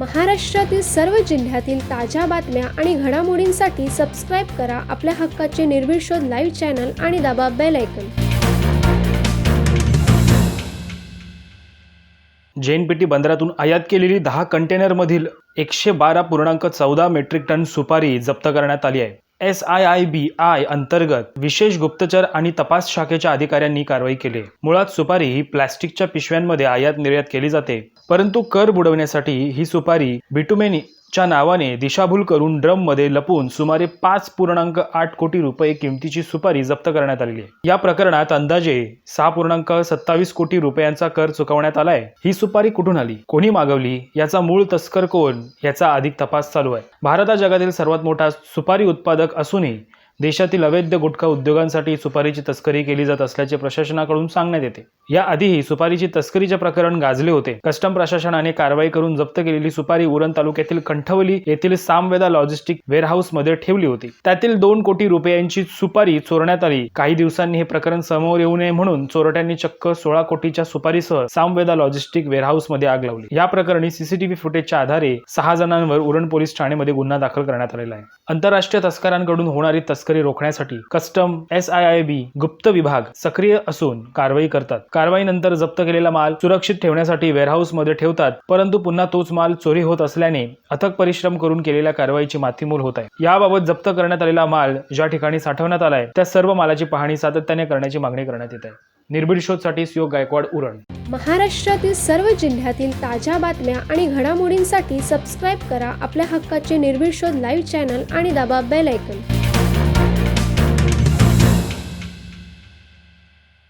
महाराष्ट्रातील सर्व जिल्ह्यातील ताज्या बातम्या आणि घडामोडींसाठी सबस्क्राईब करा आपल्या हक्काचे निर्भीड शोध लाईव्ह चॅनल आणि दाबा बेल ऐकन जेएनपीटी बंदरातून आयात केलेली दहा कंटेनरमधील एकशे बारा पूर्णांक चौदा मेट्रिक टन सुपारी जप्त करण्यात आली आहे. S I I B I अंतर्गत विशेष गुप्तचर आणि तपास शाखेच्या अधिकाऱ्यांनी कारवाई केली. मुळात सुपारी ही प्लॅस्टिकच्या पिशव्यांमध्ये आयात निर्यात केली जाते. परंतु कर बुडवण्यासाठी ही सुपारी बिटुमेनी च्या नावाने दिशाभूल करून ड्रममध्ये लपून सुमारे पाच पूर्णांक आठ कोटी रुपये किमतीची सुपारी जप्त करण्यात आलेली आहे. या प्रकरणात अंदाजे सहा पूर्णांक सत्तावीस कोटी रुपयांचा कर चुकवण्यात आलाय. ही सुपारी कुठून आली? कोणी मागवली? याचा मूळ तस्कर कोण? याचा अधिक तपास चालू आहे. भारत हा जगातील सर्वात मोठा सुपारी उत्पादक असूनही देशातील अवैध गुटखा उद्योगांसाठी सुपारीची तस्करी केली जात असल्याचे प्रशासनाकडून सांगण्यात येते. याआधीही सुपारीची तस्करीचे प्रकरण गाजले होते. कस्टम प्रशासनाने कारवाई करून जप्त केलेली सुपारी उरण तालुक्यातील कंठवली येथील सामवेदा लॉजिस्टिक वेअरहाऊसमध्ये ठेवली होती. त्यातील दोन कोटी रुपयांची सुपारी चोरण्यात आली. काही दिवसांनी हे प्रकरण समोर येऊ नये म्हणून चोरट्यांनी चक्क सोळा कोटीच्या सुपारीसह सामवेदा लॉजिस्टिक वेअरहाऊसमध्ये आग लावली. या प्रकरणी सीसीटीव्ही फुटेजच्या आधारे सहा जणांवर उरण पोलीस ठाणेमध्ये गुन्हा दाखल करण्यात आलेला आहे. आंतरराष्ट्रीय तस्करांकडून होणारी तस्करी रोखण्यासाठी custom S I I B गुप्त विभाग सक्रिय असून कारवाई करतात. कारवाईनंतर जप्त केलेला माल सुरक्षित ठेवण्यासाठी वेअरहाऊसमध्ये ठेवतात परंतु पुन्हा तोच माल चोरी होत असल्याने अथक परिश्रम करून केलेल्या कारवाईची मातीमोल होत आहे. याबाबत जप्त करण्यात आलेला माल ज्या ठिकाणी साठवण्यात आलाय त्या सर्व मालाची पाहणी सातत्याने करण्याची मागणी करण्यात येत आहे. निर्भीड शोधसाठी सुयोग गायकवाड उरण. महाराष्ट्रातील सर्व जिल्ह्यातील ताज्या बातम्या आणि घडामोडींसाठी सबस्क्राईब करा आपल्या हक्काचे निर्भीड शोध लाईव्ह चॅनल आणि दाबा बेल ऐकन